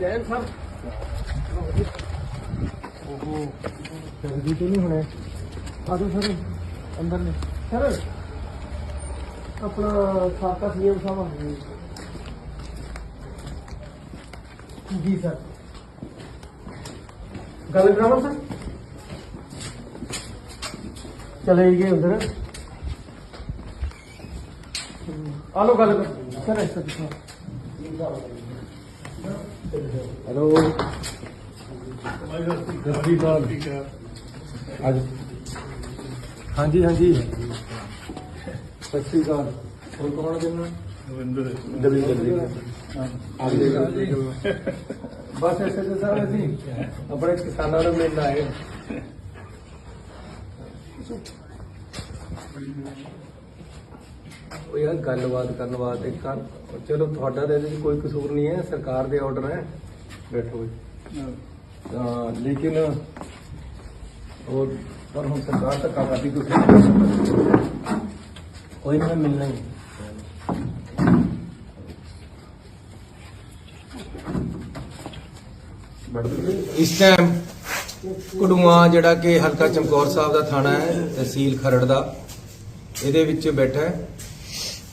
Jain sir ਓਹੋ ਜਲਦੀ ਤੋਂ ਨਹੀਂ ਹੋਣਾ ਆਜੋ ਸਰ ਅੰਦਰ ਨੇ ਸਰ ਆਪਣਾ ਸਾਕਾ ਸੀਐਮ ਸਾਹਿਬ ਆ ਗਏ ਜੀ ਸਰ ਗੱਲ ਕਰਾਵਾਂ ਸਰ ਚਲੇ ਗਏ ਅੰਦਰ ਆਲੋ ਗੱਲ ਕਰ ਸਰ ਐਸਾ ਦਿਖਾ ਹੈਲੋ। ਸ਼੍ਰੀ ਅਕਾਲ ਅੱਜ। ਹਾਂਜੀ ਹਾਂਜੀ। ਸਤਿ ਸ਼੍ਰੀ ਅਕਾਲ। ਹੋਰ ਕੌਣ ਜਨਾ? ਦਵਿੰਦਰ ਜੀ। ਹਾਂਜੀ ਬਸ ਐਸੇ ਤੇ ਸਾਰੇ ਅਸੀਂ ਆਪਣੇ ਕਿਸਾਨਾਂ ਨੂੰ ਮਿਲਣ ਆਏ ਉਹ ਯਾਰ ਗੱਲਬਾਤ ਕਰਨ ਵਾਸਤੇ ਕਰ ਚਲੋ ਤੁਹਾਡਾ ਤਾਂ ਇਹਦੇ ਵਿੱਚ ਕੋਈ ਕਸੂਰ ਨਹੀਂ ਹੈ ਸਰਕਾਰ ਦੇ ਆਰਡਰ ਹੈ। ਬੈਠੋ ਜੀ। ਤਾਂ ਲੇਕਿਨ ਉਹ ਪਰ ਹੁਣ ਸਰਕਾਰ ਧੱਕਾ ਕਰਦੀ ਤੁਸੀਂ। ਕੋਈ ਨਾ ਮਿਲਣਾ ਹੀ ਇਸ ਟਾਈਮ ਕੁੜੂਆ ਜਿਹੜਾ ਕਿ ਹਲਕਾ ਚਮਕੌਰ ਸਾਹਿਬ ਦਾ ਥਾਣਾ ਹੈ ਤਹਿਸੀਲ ਖਰੜ ਦਾ ਇਹਦੇ ਵਿੱਚ ਬੈਠਾ ਹੈ।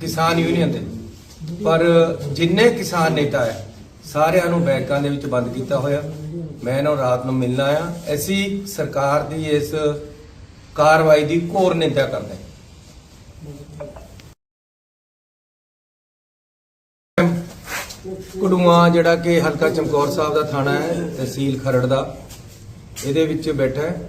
ਕਿਸਾਨ ਯੂਨੀਅਨ ਦੇ। ਪਰ ਜਿੰਨੇ ਕਿਸਾਨ ਨੇਤਾ ਹੈ, ਸਾਰਿਆਂ ਨੂੰ ਬੈਂਕਾਂ ਦੇ ਵਿੱਚ ਬੰਦ ਕੀਤਾ ਹੋਇਆ। ਮੈਂ ਇਹਨਾਂ ਨੂੰ ਰਾਤ ਨੂੰ ਮਿਲਣਾ ਆ ਅਸੀਂ ਸਰਕਾਰ ਦੀ ਇਸ ਕਾਰਵਾਈ ਦੀ ਘੋਰ ਨਿੰਦਾ ਕਰਦੇ ਹਾਂ। ਕੁੜੂਆ ਜਿਹੜਾ ਕਿ ਹਲਕਾ ਚਮਕੌਰ ਸਾਹਿਬ ਦਾ ਥਾਣਾ ਹੈ, ਤਹਿਸੀਲ ਖਰੜ ਦਾ, ਇਹਦੇ ਵਿੱਚ ਬੈਠਾ ਹੈ।